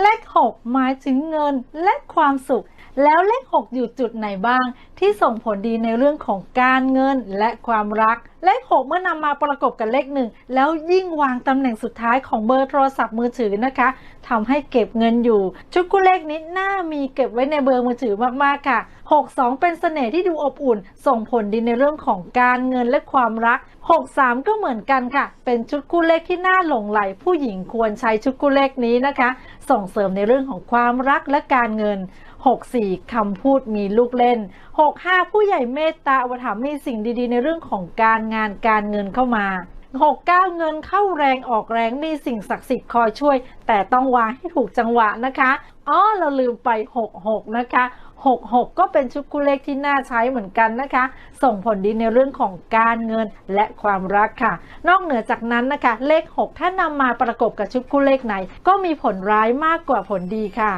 เลข 6 หมายถึงเงินและความสุข แล้วเลข 6 อยู่จุดไหนบ้าง ที่ส่งผลดีในเรื่องของการเงินและความรัก เลข 6 เมื่อนำมาประกบกับเลข 1 แล้วยิ่งวางตำแหน่งสุดท้ายของเบอร์โทรศัพท์มือถือนะคะทำให้เก็บเงินอยู่ ชุดคู่เลขนี้น่ามีเก็บไว้ในเบอร์มือถือมากๆค่ะ 62 เป็นเสน่ห์ที่ดูอบอุ่น ส่งผลดีในเรื่องของการเงินและความรัก 63 ก็เหมือนกันค่ะ เป็นชุดคู่เลขที่น่าหลงไหล ผู้หญิงควรใช้ชุดคู่เลขนี้นะคะ ส่งเสริมในเรื่องของความรักและการเงิน 64 คำพูดมีลูกเล่น 65 ผู้ใหญ่เมตตาอุปถัมภ์มีสิ่งดีๆ ในเรื่องของการงานการเงินเข้ามา 69 เงินเข้าแรงออกแรงมีสิ่งศักดิ์สิทธิ์คอยช่วย แต่ต้องวางให้ถูกจังหวะนะคะอ๋อเราลืมไป 66 นะคะ 66 ก็เป็นชุดคู่เลขที่น่าใช้เหมือนกันนะคะ ส่งผลดีในเรื่องของการเงินและความรักค่ะ นอกเหนือจากนั้นนะคะ เลข 6 ถ้านำมาประกบกับชุดคู่เลขไหน ก็มีผลร้ายมากกว่าผลดีค่ะ